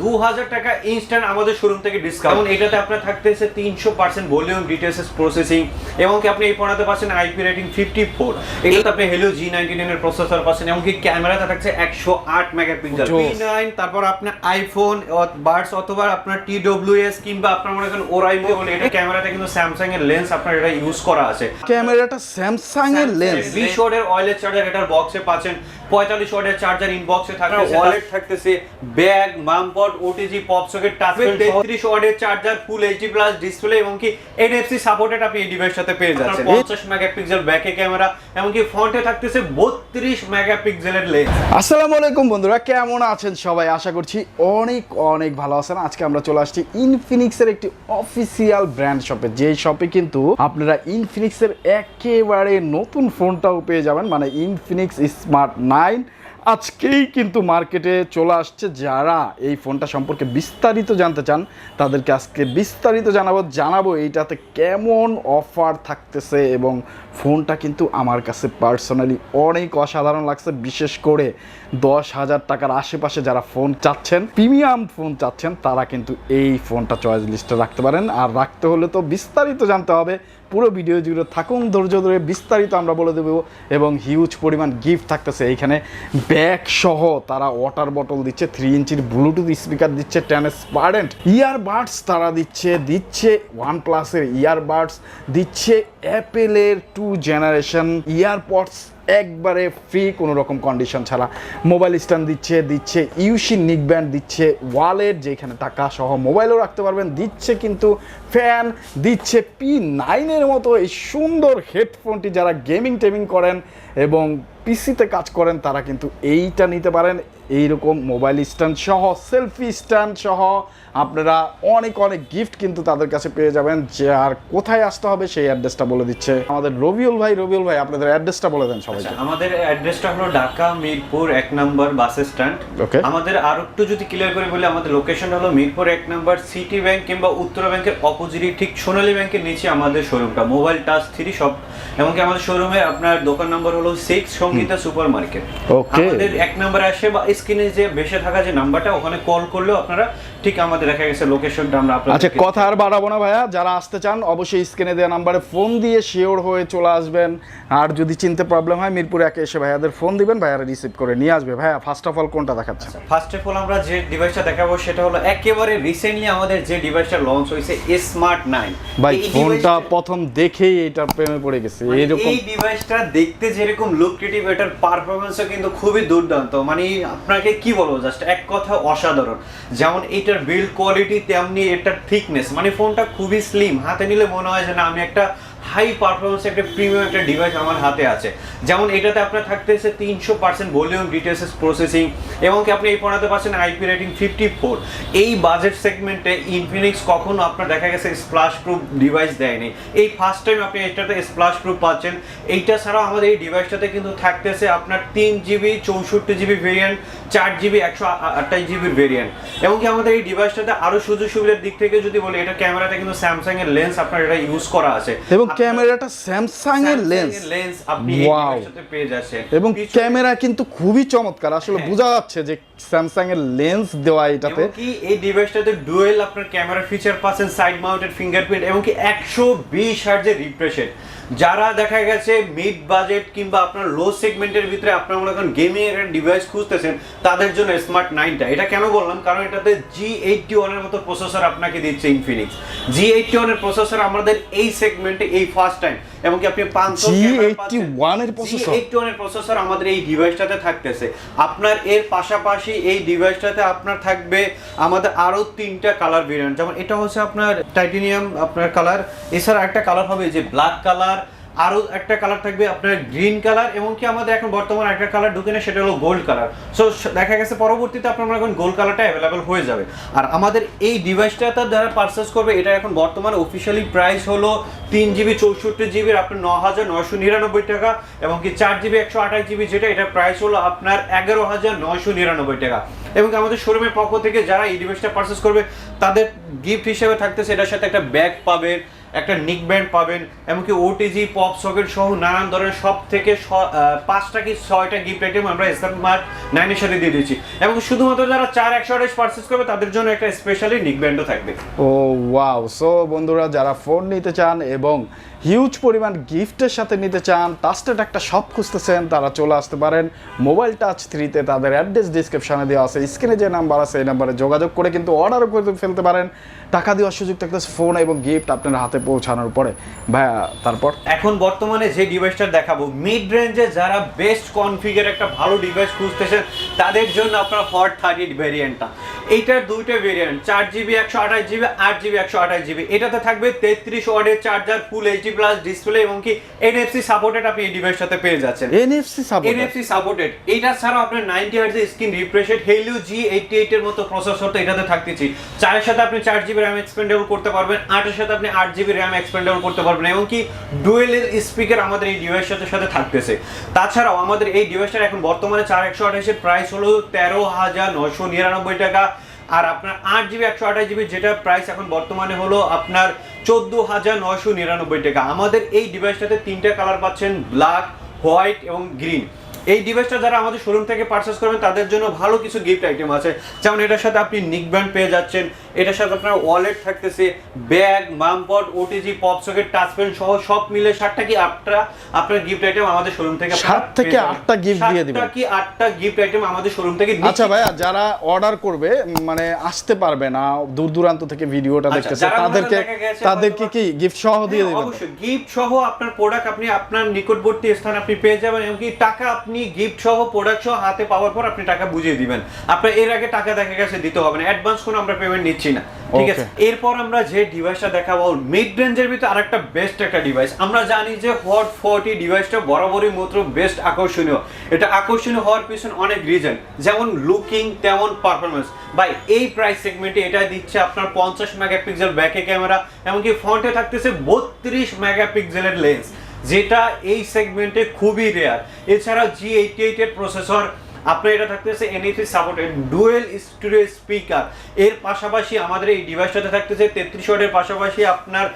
দু হাজার টাকা ইনস্ট্যান্ট আমাদের শোরুম থেকে ডিসকাউন্ট এটাতে আপনার থাকতেছে তিনশো পার্সেন্ট ভলিউম ডিটেলস প্রসেসিং এবং কি আপনি এই ফোনাতে পাচ্ছেন আইপি রেটিং ফিফটি ফোর এটাতে আপনি হেলো জি নাইনটি নাইনের প্রসেসর পাচ্ছেন এমনকি ক্যামেরাতে থাকছে একশো আট মেগাপিক্সেল নাইন তারপর আপনার আইফোন বার্ডস অথবা আপনার টি ডব্লিউ এস কিংবা আপনার মনে করেন ওরাই বলে এটা ক্যামেরাতে কিন্তু স্যামসাং এর লেন্স আপনার এটা ইউজ করা আছে। ক্যামেরাটা স্যামসাং এর লেন্স বিশ ওয়াটের অয়েলের চার্জার এটার বক্সে পাচ্ছেন। পঁয়তাল্লিশ ওয়াটের চার্জার ইনবক্সে থাকবে ওয়ালেট থাকতেছে ব্যাগ মামপট ওটিজি পপ সকেট টাচ তেত্রিশ ওয়াটের charger full HD plus display এবং কি এনএফসি সাপোর্টেড আপনি এই ডিভাইসের সাথে পেয়ে যাচ্ছেন। পঞ্চাশ মেগাপিক্সেল ব্যাকে ক্যামেরা এমনকি ফ্রন্টে থাকতেছে বত্রিশ মেগাপিক্সেলের লেন্স আসসালামু আলাইকুম বন্ধুরা কেমন আছেন সবাই? আশা করছি অনেক অনেক ভালো আছেন। আজকে আমরা চলে আসছি ইনফিনিক্সের একটি অফিসিয়াল ব্র্যান্ড শপে যে শপে কিন্তু আপনারা ইনফিনিক্সের একেবারে নতুন ফোনটাও পেয়ে যাবেন। মানে ইনফিনিক্স স্মার্ট নাইন আজকেই কিন্তু মার্কেটে চলে আসছে যারা এই ফোনটা সম্পর্কে বিস্তারিত জানতে চান, তাদেরকে আজকে বিস্তারিত জানাব জানাব এইটাতে কেমন অফার থাকতেছে এবং ফোনটা কিন্তু আমার কাছে পার্সোনালি অনেক অসাধারণ লাগছে, বিশেষ করে দশ হাজার টাকার আশেপাশে যারা ফোন চাচ্ছেন প্রিমিয়াম ফোন চাচ্ছেন, তারা কিন্তু এই ফোনটা চয়েস লিস্টে রাখতে পারেন। আর রাখতে হলে তো বিস্তারিত জানতে হবে। পুরো ভিডিও জুড়ে থাকুন, ধৈর্য ধরে বিস্তারিত আমরা বলে দেবো এবং হিউজ পরিমাণ গিফট থাকতেছে এইখানে। ব্যাগ সহ তারা ওয়াটার বটল দিচ্ছে থ্রি ইঞ্চির ব্লুটুথ স্পিকার দিচ্ছে ট্রান্সপারেন্ট ইয়ারবাডস তারা দিচ্ছে দিচ্ছে ওয়ান প্লাসের ইয়ারবাডস দিচ্ছে অ্যাপেলের টু জেনারেশন ইয়ারপডস একবারে ফ্রি কোনো রকম কন্ডিশন ছাড়া। মোবাইল স্ট্যান্ড দিচ্ছে দিচ্ছে ইউসি নিক ব্যান্ড, দিচ্ছে ওয়ালেট যেখানে টাকা সহ মোবাইলও রাখতে পারবেন, দিচ্ছে কিন্তু ফ্যান, দিচ্ছে পি নাইনের মতো এই সুন্দর হেডফোনটি যারা গেমিং টেমিং করেন এবং পিসিতে কাজ করেন তারা কিন্তু এইটা নিতে পারেন। এইরকম মোবাইল স্ট্যান্ড সহ সেলফি স্ট্যান্ড সহ আপনারা অনেক অনেক গিফট কিন্তু তাদের কাছে পেয়ে যাবেন। যে আর কোথায় আসতে হবে সেই অ্যাড্রেসটা বলে দিচ্ছে। আমাদের রবিউল ভাই রবিউল ভাই আপনাদের অ্যাড্রেসটা বলে দেন সবাইকে। আচ্ছা, আমাদের অ্যাড্রেসটা হলো ঢাকা মিরপুর এক নম্বর বাস স্ট্যান্ড। Okay. আমাদের আর একটু যদি ক্লিয়ার করে বলি আমাদের লোকেশন হলো মিরপুর এক নম্বর সিটি ব্যাংক কিংবা উত্তরা ব্যাংকের অপোজিটে ঠিক সোনালী ব্যাংকের নিচে আমাদের শোরুমটা মোবাইল টাচ থ্রি সব এমনকি আমাদের শোরুমে আপনার দোকান নাম্বার হলো সিক্স সঙ্গীতা সুপার মার্কেট. আমাদের এক নম্বরে আসে বা স্ক্রিনে যে বেসে থাকা যে নাম্বারটা ওখানে কল করলেও আপনারা ঠিক আমাদের দেখা গেছে লোকেশনটা আমরা আচ্ছা কথা আর বাড়াবো না ভাইয়া। যারা আসতে চান অবশ্যই স্ক্রিনে দেওয়া নাম্বারে ফোন দিয়ে শিওর হয়ে চলে আসবেন। আর যদি চিনতে প্রবলেম হয় মিরপুরে একে এসে ভাইয়াদের ফোন দিবেন ভাইয়ারা রিসিভ করে নিয়ে আসবে। ভাইয়া ফার্স্ট অফ অল কোনটা দেখাচ্ছে ফার্স্ট অফ অল আমরা যে ডিভাইসটা দেখাবো সেটা হলো একেবারে রিসেন্টলি আমাদের যে ডিভাইসটা লঞ্চ হয়েছে স্মার্ট নাইন ভাই ফোনটা প্রথম দেখেই এইটার প্রেমে পড়ে গেছে মানে এই ডিভাইসটা দেখতে যেরকম লুকক্রিয়েটিভ এটার পারফরমেন্সও কিন্তু খুবই দুর্দান্ত। মানে আপনাকে কি বলব জাস্ট এক কথা অসাধারণ। যেমন এটার বিল্ড কোয়ালিটি তেমনি এটার থিকনেস মানে ফোনটা খুবই স্লিম হাতে নিলে মনে হয় যে না, আমি একটা হাই পারফরমেন্স একটা প্রিমিয়াম একটা ডিভাইস আমার হাতে আছে। যেমন এটাতে আপনার থাকতেছে তিনশো পার্সেন্ট ভলিউম ডিটেলস প্রসেসিং এবং কি আপনি এই ফোনাতে পাচ্ছেন আইপি রেটিং ফিফটি ফোর এই বাজেট সেগমেন্টে ইনফিনিক্স কখনো আপনার দেখা গেছে স্প্লাশ প্রুফ ডিভাইস দেয়নি। এই ফার্স্ট টাইম আপনি এটাতে স্প্লাশ প্রুফ পাচ্ছেন। এইটা ছাড়াও আমাদের এই ডিভাইসটাতে কিন্তু থাকতেছে আপনার তিন জিবি চৌষট্টি জিবি ভেরিয়েন্ট চার জিবি একশো আঠাশ জিবির ভেরিয়েন্ট এবং কি আমাদের এই ডিভাইসটাতে আরও সুযোগ সুবিধার দিক থেকে যদি বলি এটা ক্যামেরাতে কিন্তু স্যামসাং এর লেন্স আপনার এটা ইউজ করা আছে। এবং ক্যামেরাটা স্যামসাং এর লেন্স লেন্স আপনি পেয়ে যাচ্ছেন। এবং ক্যামেরা কিন্তু খুবই চমৎকার। আসলে হ্যাঁ। বোঝা যাচ্ছে যে স্যামসাং এর লেন্স দেওয়া এটাতে। কি এই ডিভাইসটাতে ডুয়েল আপনার ক্যামেরা ফিচার পাচ্ছেন সাইড মাউন্টেড ফিঙ্গারপ্রিন্ট এবং কি একশো বিশ হার্জের রিফ্রেশ যারা দেখা গেছে মিড বাজেট কিংবা আপনার লো সেগমেন্টের ভিতরে আপনার মনে করেন গেমিং এর ডিভাইস খুঁজতেছেন তাদের জন্য স্মার্ট নাইনটা এটা কেন বললাম? কারণ এটাতে জি এইটটি ওয়ানের মতো প্রসেসর আপনাকে দিচ্ছে ইনফিনিক্স জি এইটটি ওয়ানের প্রসেসর আমাদের এই সেগমেন্টে এই ফার্স্ট টাইম এবং কি আপনি পাঁচশো G81 এর processor? এইট ওয়ানের প্রসেসর আমাদের এই ডিভাইসটাতে থাকতেছে। আপনার এর পাশাপাশি এই ডিভাইসটাতে আপনার থাকবে আমাদের আরও তিনটা কালার ভেরিয়েন্ট যেমন এটা হচ্ছে আপনার টাইটেনিয়াম আপনার কালার এছাড়া একটা কালার হবে যে ব্ল্যাক কালার আরও একটা কালার থাকবে আপনার গ্রিন কালার এবং কি আমাদের এখন বর্তমানে একটা কালার ঢুকে না সেটা হলো গোল্ড কালার সো, দেখা গেছে পরবর্তীতে আপনার এখন গোল্ড কালারটা অ্যাভেলেবেল হয়ে যাবে। আর আমাদের এই ডিভাইসটা তার যারা পারচেস করবে, এটা এখন বর্তমানে অফিসিয়ালি প্রাইস হলো তিন জিবি চৌষট্টি জিবির আপনার ন হাজার নয়শো নিরানব্বই টাকা এবং কি চার জিবি একশো আঠাশ জিবি যেটা এটার প্রাইস হলো আপনার এগারো হাজার নয়শো নিরানব্বই টাকা। এবং আমাদের শোরুমের পক্ষ থেকে যারা এই ডিভাইসটা পারচেস করবে, তাদের গিফট হিসেবে থাকতেছে, এটার সাথে একটা ব্যাগ পাবেন একটা নিক ব্যান্ড পাবেন, এমনকি ওটিজি পপ সকেট সহ নানান ধরনের সব থেকে পাঁচটা কি ছয়টা গিফট আইটেম আমরা স্মার্ট নাইনের সাথে দিয়ে দিচ্ছি এবং শুধুমাত্র যারা চার একশো আঠাশ পার্সেস করবে, তাদের জন্য একটা স্পেশালি নিক ব্যান্ডও থাকবে। ও ওয়াও সো বন্ধুরা, যারা ফোন নিতে চান এবং হিউজ পরিমাণ গিফটের সাথে নিতে চান টাস্টেড একটা শপ খুঁজতেছেন, তারা চলে আসতে পারেন। মোবাইল টাচ থ্রিতে তাদের অ্যাড্রেস ডিসক্রিপশনে দেওয়া আছে। স্ক্রিনে যে নাম্বার আছে, এই নাম্বারে যোগাযোগ করে কিন্তু অর্ডারও করে ফেলতে পারেন। টাকা দেওয়ার সুযোগ থাকতেছে ফোন এবং গিফট আপনার হাতে পৌঁছানোর পরে। ভাইয়া, তারপর? এখন বর্তমানে যে ডিভাইসটা দেখাবো মিড রেঞ্জে যারা বেস্ট কনফিগার একটা ভালো ডিভাইস খুঁজতেছেন, তাদের জন্য আপনার হট থার্টি ভেরিয়েন্টটা এইটার দুইটা ভেরিয়েন্ট চার জিবি একশো আঠাশ জিবি আট জিবি একশো আঠাশ জিবি এটাতে থাকবে তেত্রিশ ওয়ার্ডের charger full HD plus display এবং কি এনএফসি সাপোর্টেড আপনি এই ডিভাইসটাতে পেয়ে যাচ্ছেন। এনএফসি সাপোর্ট এনএফসি সাপোর্টেড এটা ছাড়াও আপনার ninety হার্জের screen refreshed Helio G eighty এইটের মতো প্রসেসর তো এটাতে থাকতেছি। চারের সাথে আপনি চার জিবি র্যাম এক্সপেন্ডেবল করতে পারবেন আটের সাথে আপনি আট জিবি র্যাম এক্সপেন্ডেবল করতে পারবেন এবং কি ডুয়েলের স্পিকার আমাদের এই ডিভাইসটার সাথে থাকতেছে। তাছাড়াও আমাদের এই ডিভাইসটার এখন বর্তমানে চার একশো আঠাশের প্রাইস হলো তেরো হাজার নশো নিরানব্বই টাকা। আর আপনার আট জিবি, একশো আঠাশ জিবি যেটা প্রাইস এখন বর্তমানে হলো আপনার চোদ্দ হাজার নশো নিরানব্বই টাকা। আমাদের এই ডিভাইসটাতে তিনটা কালার পাচ্ছেন ব্ল্যাক হোয়াইট এবং গ্রিন এই ডিভাইসটা যারা আমাদের শোরুম থেকে পারচেস করবেন তাদের জন্য ভালো কিছু গিফট আইটেম আছে। যেমন এটার সাথে আপনি নিক ব্যান্ড পেয়ে যাচ্ছেন। এটার সাথে আপনার ওয়ালেট থাকতেছে bag মামপট OTG pop socket touch pen সহ সব মিলে সাতটা কি আটটা আপনার গিফট আইটেম আমাদের শোরুম থেকে সাত থেকে আটটা gift দিয়ে দিবেন। সাতটা কি আটটা গিফট আইটেম আমাদের শোরুম থেকে আচ্ছা ভাইয়া যারা অর্ডার করবে মানে আসতে পারবে না দূর দূরান্ত থেকে ভিডিওটা আচ্ছা, দেখতেছে তাদেরকে তাদেরকে কি গিফট সহ দিয়ে হ্যাঁ, দিবেন? অবশ্যই। গিফট সহ আপনার প্রোডাক্ট আপনি আপনার নিকটবর্তী স্থান আপনি পেয়ে যাবেন এমনকি টাকা আপনি গিফট সহ প্রোডাক্ট সহ হাতে পাওয়ার পর আপনি টাকা বুঝিয়ে দিবেন। আপনার এর আগে টাকা দেখা গেছে দিতে হবে না। অ্যাডভান্স কোনো আমরা পেমেন্ট নিচ্ছি না। ঠিক আছে? এরপর আমরা যে ডিভাইসটা দেখাবো মিড রেঞ্জের ভিতরে আরেকটা বেস্ট একটা ডিভাইস আমরা জানি যে হট ফোরটি ডিভাইসটা বরাবরই মাত্র বেস্ট আকর্ষণীয়। এটা আকর্ষণীয় হওয়ার পিছনে অনেক রিজন যেমন লুকিং তেমন পারফরমেন্স ভাই এই প্রাইস সেগমেন্টে এটা দিচ্ছে আপনার পঞ্চাশ মেগাপিক্সেল ব্যাকে ক্যামেরা এমনকি ফ্রন্টে থাকতেছে বত্রিশ মেগাপিক্সেলের লেন্স যেটা এই সেগমেন্টে খুবই রেয়ার এছাড়া জি এইটি এইটের প্রসেসর আপনার এটা থাকতেছে NFC supported dual studio speaker এর পাশাপাশি আমাদের এই ডিভাইসটাতে থাকতেছে তেত্রিশ ওয়াটের পাশাপাশি আপনার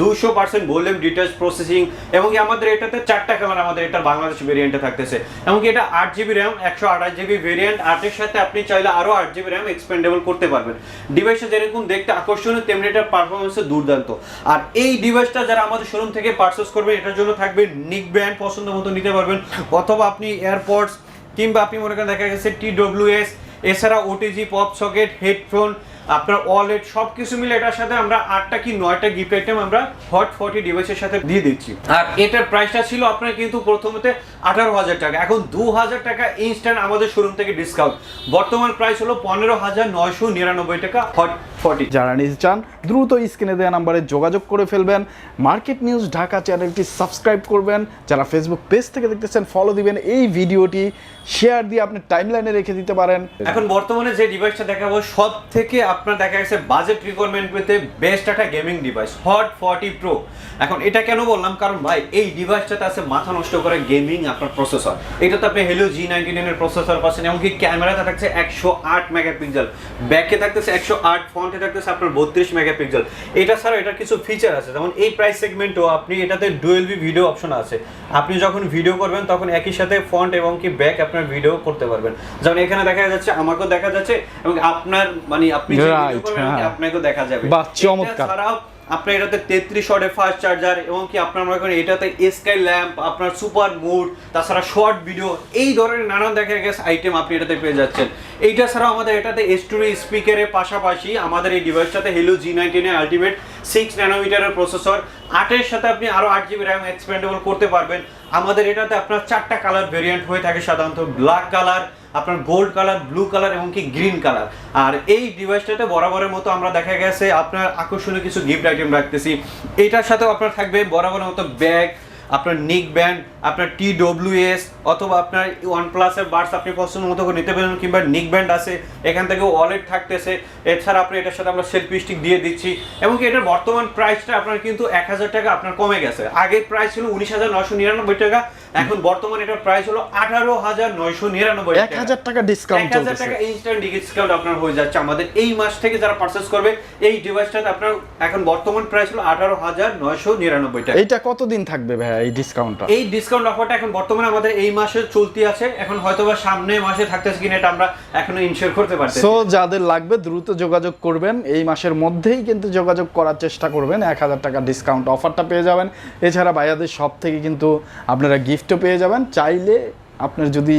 দুশো পার্সেন্ট ভলিউম ডিটেলস প্রসেসিং এবং আমাদের এটাতে চারটা ক্যামেরা আমাদের এটা বাংলাদেশ ভেরিয়েন্টে থাকতেছে। এমনকি এটা আট জিবি র্যাম একশো আঠাশ জিবি ভেরিয়েন্ট আটের সাথে আপনি চাইলে আরও আট জিবি র্যাম এক্সপেন্ডেবল করতে পারবেন। ডিভাইসটা যেরকম দেখতে আকর্ষণীয়, তেমনি এটার পারফরমেন্সে দুর্দান্ত। আর এই ডিভাইসটা যারা আমাদের শোরুম থেকে পারচেস করবে এটার জন্য থাকবে নিক ব্যান্ড পছন্দ মতো নিতে পারবেন। অথবা আপনি এয়ারপডস কিংবা আপনি মনে করেন দেখা গেছে টি ডব্লিউ এস এছাড়া ওটিজি পপ সকেট হেডফোন আপনার ওয়ালেট সব কিছু মিলে এটার সাথে আমরা আটটা কি নয়টা গিফট আইটেম আমরা হট ফর্টি ডিভাইসের সাথে দিয়ে দিচ্ছি। আর এটার প্রাইসটা ছিল আপনার কিন্তু প্রথমতে আঠারো হাজার টাকা। এখন দু হাজার টাকা ইনস্ট্যান্ট আমাদের শোরুম থেকে ডিসকাউন্ট বর্তমান প্রাইস হলো পনেরো হাজার নয়শো নিরানব্বই টাকা হট ফর্টি যারা নিতে চান দ্রুত স্ক্রিনে দেওয়া নাম্বারে যোগাযোগ করে ফেলবেন। মার্কেট নিউজ ঢাকা চ্যানেলটি সাবস্ক্রাইব করবেন। যারা ফেসবুক পেজ থেকে দেখতেছেন ফলো দিবেন। এই ভিডিওটি শেয়ার দিয়ে আপনি টাইমলাইনে রেখে দিতে পারেন। এখন বর্তমানে যে ডিভাইসটা দেখাবো সব থেকে আপনার দেখা গেছে বাজেট রিকোয়ারমেন্ট পেতে বেস্ট একটা gaming device Hot forty pro এখন এটা কেন বললাম? কারণ ভাই, এই ডিভাইসটাতে আছে মাথা নষ্ট করে গেমিং আপনার প্রসেসর এটাতে আপনি হেলিও জি নাইনটি নাইনের প্রসেসর পাচ্ছেন এমনকি ক্যামেরাতে থাকছে একশো আট মেগাপিক্সেল ব্যাকে থাকতেছে একশো আট ফ্রন্টে থাকতেছে আপনার বত্রিশ মেগাপিক্সেল এটা ছাড়াও এটার কিছু ফিচার আছে। যেমন এই প্রাইস সেগমেন্টও আপনি এটাতে ডুয়েল বি ভিডিও অপশন আছে। আপনি যখন ভিডিও করবেন, তখন একই সাথে ফ্রন্ট এবং কি ব্যাক আপনার ভিডিও করতে পারবেন। যেমন এখানে দেখা যাচ্ছে, আমাকেও দেখা যাচ্ছে এবং আপনার মানে আপনি যে ভিডিও Right, করবেন হ্যাঁ। আপনাকেও দেখা যাবে বাহ, চমৎকার। আপনার এটাতে তেত্রিশ ওয়াটের ফাস্ট চার্জার এবং কি আপনার মনে করেন এটাতে স্কাই ল্যাম্প আপনার সুপার মুড তাছাড়া শর্ট ভিডিও এই ধরনের নানান দেখা গেছে আইটেম আপনি এটাতে পেয়ে যাচ্ছেন এইটা ছাড়াও আমাদের এটাতে স্টোরি স্পিকারের পাশাপাশি আমাদের এই ডিভাইসটাতে হেলো জি নাইনটিনের আলটিমেট সিক্স ন্যানোমিটারের প্রসেসর আটের সাথে আপনি আরও আট জিবি র্যাম এক্সপেন্ডেবল করতে পারবেন। আমাদের এটাতে আপনার চারটা কালার ভেরিয়েন্ট হয়ে থাকে, সাধারণত ব্ল্যাক কালার আপনার গোল্ড কালার ব্লু কালার এবং কি গ্রিন কালার আর এই ডিভাইসটাতে বরাবরের মতো আমরা দেখা গেছে, আপনার আকর্ষণীয় কিছু গিফট আইটেম রাখতেছি। এটার সাথেও আপনার থাকবে বরাবরের মতো ব্যাগ আপনার নিক ব্যান্ড আপনার টি ডব্লিউএস অথবা আপনার ওয়ান প্লাসের বার্স আপনি পছন্দ মতো করে নিতে পারেন কিংবা নিক ব্যান্ড আছে এখান থেকে ওয়ালেট থাকতেছে। এছাড়া আপনি এটার সাথে আমরা সেলফি স্টিক দিয়ে দিচ্ছি। এবং কি এটার বর্তমান প্রাইসটা আপনার কিন্তু এক হাজার টাকা আপনার কমে গেছে। আগে প্রাইস ছিল উনিশ হাজার নয়শো নিরানব্বই টাকা এখন বর্তমান এটার প্রাইস হলো আঠারো হাজার নয়শো নিরানব্বই এক হাজার টাকা ডিসকাউন্ট এক হাজার টাকা ইনস্ট্যান্ট ডিসকাউন্ট আপনার হয়ে যাচ্ছে। আমাদের এই মাস থেকে যারা পারচেস করবে এই ডিভাইসটাতে আপনার এখন বর্তমান প্রাইস হলো আঠারো হাজার নয়শো নিরানব্বই টাকা। এটা কতদিন থাকবে ভাইয়া? এই ডিসকাউন্টটা এই ডিসকাউন্ট অফারটা এখন বর্তমানে আমাদের এই মাসে চলতি আছে। এখন হয়তোবা সামনে মাসে থাকতেছে কিনা এটা আমরা এখনও ইনশিওর করতে পারছি সো যাদের লাগবে দ্রুত যোগাযোগ করবেন। এই মাসের মধ্যেই কিন্তু যোগাযোগ করার চেষ্টা করবেন। এক হাজার টাকা ডিসকাউন্ট অফারটা পেয়ে যাবেন। এছাড়া ভাইয়াদের সব থেকে কিন্তু আপনারা গিফটও পেয়ে যাবেন। চাইলে আপনার যদি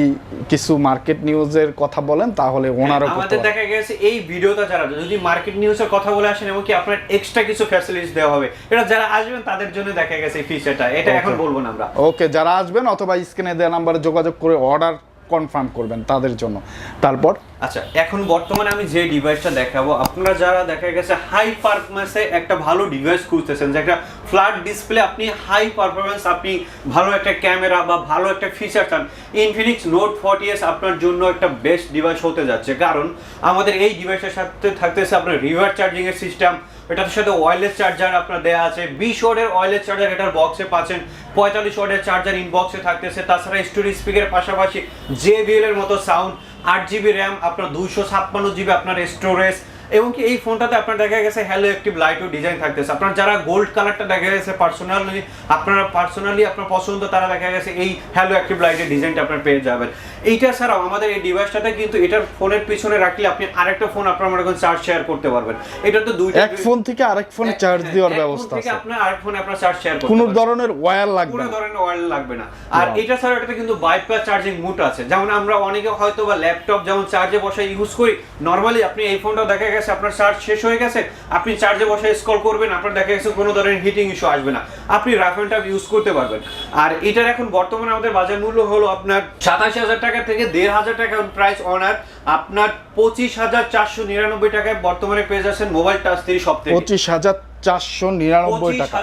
কিছু মার্কেট নিউজের কথা বলেন তাহলে ওনারও করতে হ্যাঁ, আমাদের দেখা গেছে এই ভিডিওটা যারা যদি মার্কেট নিউজের কথা বলে আসেন এবং কি আপনার এক্সট্রা কিছু ফ্যাসিলিটিস দেওয়া হবে এটা যারা আসবেন তাদের জন্য দেখা গেছে এই ফিচারটা এটা এখন বলব না আমরা। ওকে যারা আসবেন অথবা স্ক্রিনে দেওয়া নাম্বারে যোগাযোগ করে অর্ডার কনফার্ম করবেন তাদের জন্য। তারপর আচ্ছা এখন বর্তমানে আমি যে ডিভাইসটা দেখাবো, আপনারা যারা দেখা গেছে হাই পারফরমেন্সে একটা ভালো ডিভাইস খুঁজতেছেন, যে একটা ফ্ল্যাট ডিসপ্লে আপনি হাই পারফরমেন্স আপনি ভালো একটা ক্যামেরা বা ভালো একটা ফিচার চান ইনফিনিক্স নোট ফর্টি এস আপনার জন্য একটা বেস্ট ডিভাইস হতে যাচ্ছে। কারণ আমাদের এই ডিভাইসের সাথে থাকতেছে আপনার রিভার চার্জিংয়ের সিস্টেম এটার সাথে ওয়্যারলেস চার্জার আপনার দেয়া আছে, বিশ ওয়ার্ডের ওয়্যারলেস চার্জার এটার বক্সে পাচ্ছেন, পঁয়তাল্লিশ ওয়ার্ডের চার্জার ইনবক্সে থাকতেছে, তাছাড়া স্টোরেজ স্পিকের পাশাপাশি জেবিএল এর মতো সাউন্ড আট জিবি র্যাম আপনার দুইশো ছাপ্পান্ন জিবি আপনার স্টোরেজ এবং কি এই ফোনটাতে আপনার দেখা গেছে হ্যালো একটি লাইটও ডিজাইন থাকতেছে। আপনার যারা গোল্ড কালারটা দেখা গেছে পার্সোনালি আপনারা পার্সোনালি আপনার পছন্দ তারা দেখা গেছে এই হ্যালো অ্যাক্টিভ লাইটের ডিজাইনটা আপনার পেয়ে যাবেন। এইটা ছাড়াও আমাদের এই ডিভাইসটাতে কিন্তু এটার ফোনের পিছনে রাখলে আপনি আরেকটা ফোন আপনার মনে করেন চার্জ শেয়ার করতে পারবেন। এটা তো দুইটা এক ফোন থেকে আরেক ফোনে চার্জ দেওয়ার ব্যবস্থা আছে। আপনার আরেক ফোনে আপনার চার্জ শেয়ার করতে কোনো ধরনের ওয়্যার লাগবে কোনো ধরনের ওয়্যার লাগবে না। আর এটা ছাড়া এটাতে কিন্তু বাইপাস চার্জিং মুড আছে। যেমন আমরা অনেকে হয়তো বা ল্যাপটপ যেমন চার্জে বসে ইউজ করি নরমালি আপনি এই ফোনটা দেখা গেছে আপনার চার্জ শেষ হয়ে গেছে, আপনি চার্জে বসে স্কল করবেন, আপনার দেখা গেছে কোনো ধরনের হিটিং ইস্যু আসবে না। আপনি রাফ অ্যান্ড টাফ ইউজ করতে পারবেন। আর এটার এখন বর্তমানে আমাদের বাজার মূল্য হলো আপনার সাতাশি হাজার টাকা থেকে দেড় হাজার টাকা প্রাইস অনার আপনার পঁচিশ হাজার চারশো নিরানব্বই টাকায় বর্তমানে পেয়ে যাচ্ছেন মোবাইল টাচ থ্রি সব থেকে পঁচিশ হাজার চারশো নিরানব্বই টাকা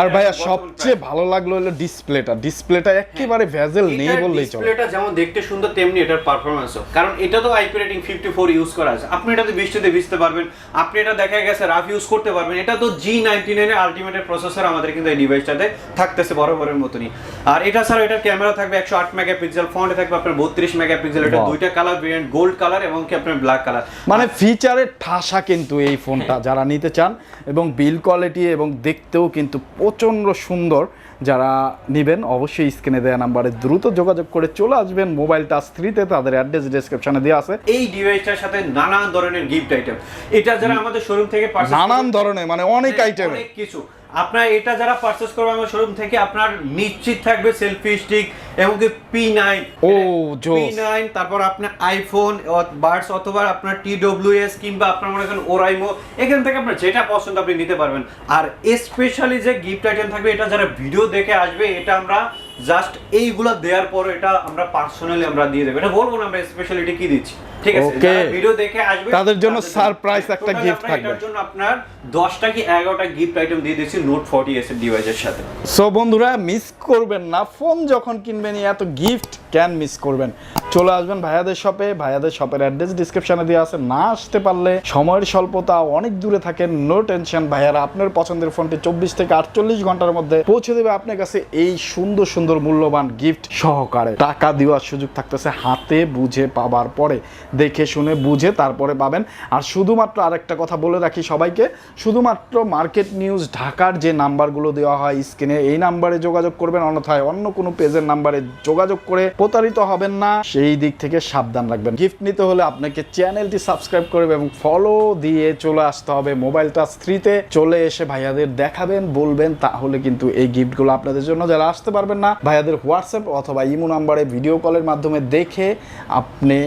আর ভাইয়া সবচেয়ে ভালো লাগল হলো ডিসপ্লেটা ডিসপ্লেটা একেবারে ভেজেল নেই বললেই চলে। ডিসপ্লেটা যেমন দেখতে সুন্দর তেমনি এটার পারফরমেন্সও কারণ এটা তো IP rating fifty four use করা আছে। আপনি এটাতে বৃষ্টিতে ভিজতে পারবেন আপনি এটা দেখা গেছে রাফ ইউজ করতে পারবেন। এটা তো জি নাইনটি নাইনের আলটিমেটের প্রসেসর আমাদের কিন্তু এই ডিভাইসটাতে থাকতেছে বরাবরের মতনই। আর এটা ছাড়া এটার ক্যামেরা থাকবে একশো আট মেগাপিক্সেল ফ্রন্টে থাকবে আপনার বত্রিশ মেগাপিক্সেল এটা দুইটা কালার ভেরিয়েন্ট গোল্ড কালার এবং কি আপনার ব্ল্যাক কালার মানে ফিচারের ঠাসা কিন্তু এই ফোনটা যারা নিতে চান এবং বিল কোয়ালিটি এবং দেখতেও কিন্তু প্রচণ্ড সুন্দর। যারা নেবেন অবশ্যই স্ক্রিনে দেওয়া নাম্বারে দ্রুত যোগাযোগ করে চলে আসবেন। মোবাইল টাচ থ্রিতে তাদের অ্যাড্রেস ডিসক্রিপশনে দেওয়া আছে। এই ডিভাইসটার সাথে নানান ধরনের গিফট আইটেম এটা যারা আমাদের শোরুম থেকে নানান ধরনের মানে অনেক আইটেম অনেক কিছু। আপনার এটা যারা পারচেজ করবে আমার শোরুম থেকে আপনার নিশ্চিত থাকবে সেলফি স্টিক এবং কি P nine O, P. Nine তারপর আপনার আইফোন বার্ডস অথবা আপনার টি এস কিংবা আপনার মনে করেন ওরাইমো এখান থেকে আপনার যেটা পছন্দ আপনি নিতে পারবেন আর স্পেশালি যে গিফট আইটেম থাকবে এটা যারা ভিডিও দেখে আসবে এটা আমরা জাস্ট এইগুলা দেওয়ার পর এটা আমরা পার্সোনালি আমরা দিয়ে দেবো। এটা বলব না আমরা স্পেশালিটি কি দিচ্ছি। ঠিক আছে Okay. ভিডিও দেখে আসবে তাদের জন্য surprise একটা আমরা থাকবে। এটার জন্য আপনার দশটা কি এগারোটা গিফট আইটেম দিয়ে দিচ্ছি নোট ফর্টি এস এর ডিভাইসের সাথে। সো বন্ধুরা মিস করবেন না। ফোন যখন কিনবেন এত গিফট ক্যান মিস করবেন? চলে আসবেন ভাইয়াদের শপে ভাইয়াদের শপের অ্যাড্রেস ডিসক্রিপশনে দেওয়া আছে। না আসতে পারলে সময়ের স্বল্পতা অনেক দূরে থাকেন। নো টেনশন ভাইয়ারা আপনার পছন্দের ফোনটি চব্বিশ থেকে আটচল্লিশ ঘণ্টার মধ্যে পৌঁছে দেবে আপনার কাছে এই সুন্দর সুন্দর মূল্যবান গিফট সহকারে। টাকা দেওয়ার সুযোগ থাকতেছে হাতে, বুঝে পাবার পরে। দেখে শুনে, বুঝে তারপরে পাবেন। আর শুধুমাত্র আরেকটা কথা বলে রাখি সবাইকে, শুধুমাত্র মার্কেট নিউজ ঢাকার যে নাম্বারগুলো দেওয়া হয় স্ক্রিনে, এই নাম্বারে যোগাযোগ করবেন। অন্যথায় অন্য কোনো পেজের নাম্বারে যোগাযোগ করে প্রতারিত হবেন না। সেই দিক থেকে সাবধান রাখবেন। গিফট নিতে হলে আপনাকে চ্যানেলটি সাবস্ক্রাইব করবে এবং ফলো দিয়ে চলে আসতে হবে। মোবাইল টাচ থ্রিতে চলে এসে ভাইয়াদের দেখাবেন, বলবেন, তাহলে কিন্তু এই গিফটগুলো আপনাদের জন্য যারা আসতে পারবেন না ভাইয়াদের হোয়াটসঅ্যাপ অথবা ইমো নাম্বারে ভিডিও কলের মাধ্যমে দেখে আপনি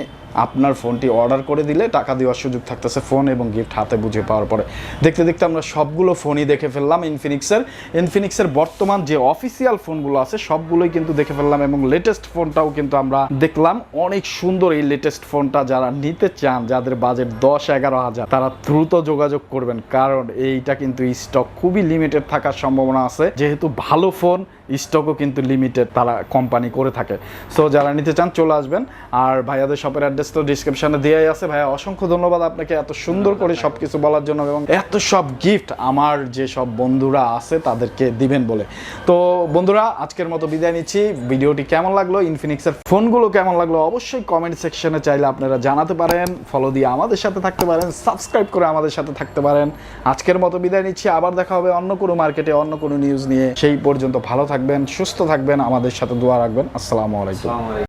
আপনার ফোনটি অর্ডার করে দিলে টাকা দেওয়ার সুযোগ থাকতেছে ফোন এবং গিফট হাতে বুঝে পাওয়ার পরে। দেখতে দেখতে আমরা সবগুলো ফোনই দেখে ফেললাম ইনফিনিক্সের ইনফিনিক্সের বর্তমান যে অফিসিয়াল ফোনগুলো আছে, সবগুলোই কিন্তু দেখে ফেললাম এবং লেটেস্ট ফোনটাও কিন্তু আমরা দেখলাম। অনেক সুন্দর এই লেটেস্ট ফোনটা যারা নিতে চান, যাদের বাজেট দশ, এগারো হাজার, তারা দ্রুত যোগাযোগ করবেন। কারণ এইটা কিন্তু স্টক খুবই লিমিটেড থাকার সম্ভাবনা আছে। যেহেতু ভালো ফোন স্টকও কিন্তু লিমিটেড তারা কোম্পানি করে থাকে। সো যারা নিতে চান চলে আসবেন। আর ভাইয়াদের শপের অ্যাড্রেস তো ডিসক্রিপশনে দেওয়াই আছে। ভাইয়া অসংখ্য ধন্যবাদ আপনাকে এত সুন্দর করে সব কিছু বলার জন্য এবং এত সব গিফট আমার যে সব বন্ধুরা আছে তাদেরকে দিবেন বলে। তো বন্ধুরা আজকের মতো বিদায় নিচ্ছি। ভিডিওটি কেমন লাগল? ইনফিনিক্সের ফোনগুলো কেমন লাগল? অবশ্যই কমেন্ট সেকশনে চাইলে আপনারা জানাতে পারেন। ফলো দিয়ে আমাদের সাথে থাকতে পারেন। সাবস্ক্রাইব করে আমাদের সাথে থাকতে পারেন। আজকের মতো বিদায় নিচ্ছি। আবার দেখা হবে অন্য কোনো মার্কেটে অন্য কোনো নিউজ নিয়ে। সেই পর্যন্ত ভালো থাকবেন সুস্থ থাকবেন আমাদের সাথে দোয়া রাখবেন। আসসালামু আলাইকুম।